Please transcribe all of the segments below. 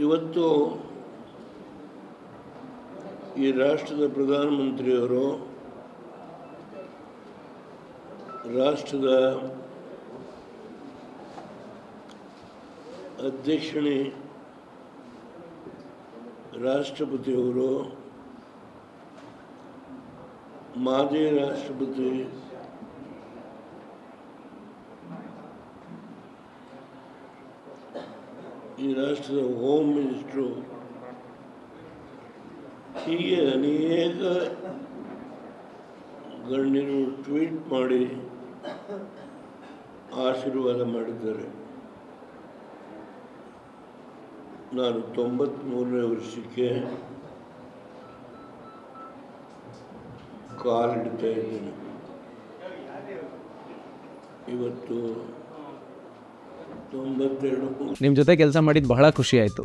ಇವತ್ತು ಈ ರಾಷ್ಟ್ರದ ಪ್ರಧಾನಮಂತ್ರಿಯವರು ರಾಷ್ಟ್ರದ ಅಧ್ಯಕ್ಷಣೆ ರಾಷ್ಟ್ರಪತಿಯವರು ಮಾಜಿ ರಾಷ್ಟ್ರಪತಿ ಈ ರಾಷ್ಟ್ರದ ಹೋಮ್ ಮಿನಿಸ್ಟ್ರು ಹೀಗೆ ಅನೇಕ ಗಣ್ಯರು ಟ್ವೀಟ್ ಮಾಡಿ ಆಶೀರ್ವಾದ ಮಾಡಿದ್ದಾರೆ. ನಾನು ತೊಂಬತ್ತ್ಮೂರನೇ ವರ್ಷಕ್ಕೆ ಕಾಲಿಡ್ತಾ ಇದ್ದೇನೆ. ಇವತ್ತು ನಿಮ್ಮ ಜೊತೆ ಕೆಲಸ ಮಾಡಿದ್ದು ಬಹಳ ಖುಷಿ ಆಯಿತು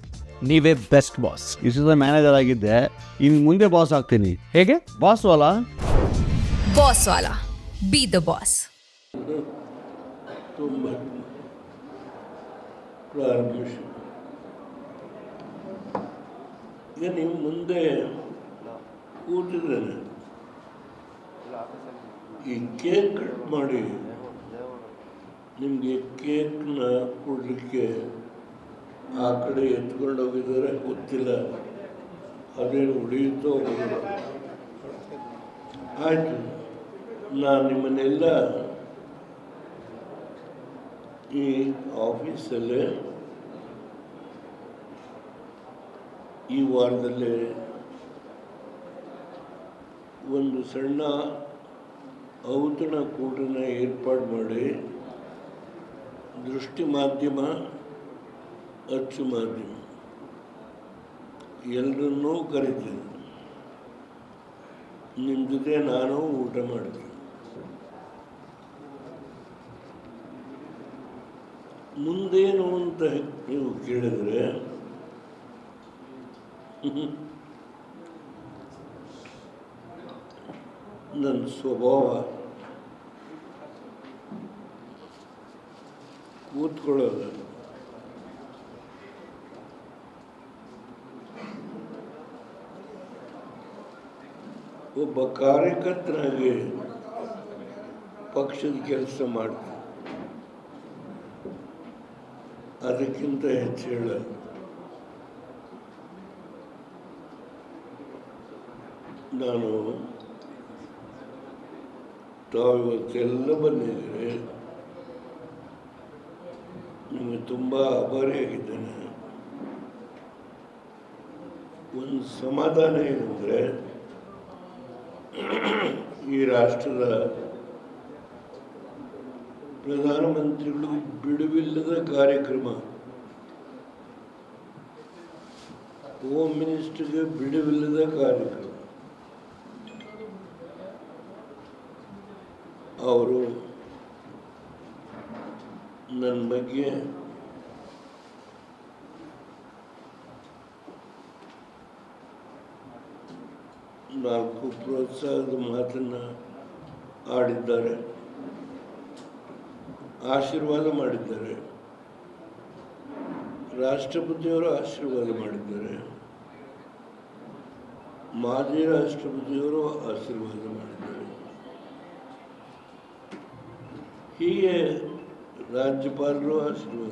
ನೀವೇ ಬೆಸ್ಟ್ ಬಾಸ್ ಇಷ್ಟು ದಿವಸ ಮ್ಯಾನೇಜರ್ ಆಗಿದ್ದೆ ಇನ್ನು ಮುಂದೆ ಬಾಸ್ ಆಗ್ತೀನಿ ಹೇಗೆ ಬಾಸ್ ಅಲ್ಲ Boss Wala. Be the boss. ತುಂಬ ಪ್ರಾರಂಭಿಸಿ ಈಗ ನೀವು ಮುಂದೆ ಕೂತಿದ್ದೇನೆ ಈ ಕೇಕ್ ಕಟ್ ಮಾಡಿ ನಿಮಗೆ ಕೇಕ್ನ ಕೊಡಲಿಕ್ಕೆ ಆ ಕಡೆ ಎತ್ಕೊಂಡು ಹೋಗಿದ್ದಾರೆ, ಗೊತ್ತಿಲ್ಲ. ಅದೇನು ಉಳಿಯುತ್ತೋ ಆಯಿತು, ನಾನು ನಿಮ್ಮನ್ನೆಲ್ಲ ಈ ಆಫೀಸಲ್ಲೇ ಈ ವಾರದಲ್ಲೇ ಒಂದು ಸಣ್ಣ ಔತಣ ಕೂಟನ ಏರ್ಪಾಡು ಮಾಡಿ ದೃಷ್ಟಿ ಮಾಧ್ಯಮ ಅಚ್ಚು ಮಾಧ್ಯಮ ಎಲ್ಲರನ್ನೂ ಕರಿತೀನಿ ನಿಮ್ಮ ಜೊತೆ ನಾನು ಊಟ ಮಾಡ್ತೀನಿ ಮುಂದೇನು ಅಂತ ನೀವು ಕೇಳಿದರೆ, ನನ್ನ ಸ್ವಭಾವ ಕೂತ್ಕೊಳ್ಳೋದು. ಒಬ್ಬ ಕಾರ್ಯಕರ್ತನಾಗಿ ಪಕ್ಷದ ಕೆಲಸ ಮಾಡ್ತೀನಿ. ಅದಕ್ಕಿಂತ ಹೆಚ್ಚು ಹೇಳ. ನಾನು ತಾವು ಇವತ್ತೆಲ್ಲ ಬಂದಿದ್ದೀರಿ. ನಿಮಗೆ ತುಂಬ ಆಭಾರಿಯಾಗಿದ್ದೇನೆ ಒಂದು ಸಮಾಧಾನ ಏನಂದರೆ, ಈ ರಾಷ್ಟ್ರದ ಪ್ರಧಾನಮಂತ್ರಿಗಳು ಬಿಡುವಿಲ್ಲದ ಕಾರ್ಯಕ್ರಮ. ಹೋಮ್ ಮಿನಿಸ್ಟರ್ಗೆ ಬಿಡುವಿಲ್ಲದ ಕಾರ್ಯಕ್ರಮ. ಅವರು ನನ್ನ ಬಗ್ಗೆ ನಾಲ್ಕು ಪ್ರೋತ್ಸಾಹದ ಮಾತನ್ನು ಆಡಿದ್ದಾರೆ. ಆಶೀರ್ವಾದ ಮಾಡಿದ್ದಾರೆ. ರಾಷ್ಟ್ರಪತಿಯವರು ಆಶೀರ್ವಾದ ಮಾಡಿದ್ದಾರೆ. ಮಾಜಿ ರಾಷ್ಟ್ರಪತಿಯವರು ಆಶೀರ್ವಾದ ಮಾಡಿದ್ದಾರೆ. ಹೀಗೆ राज्यपाल रोहस रोज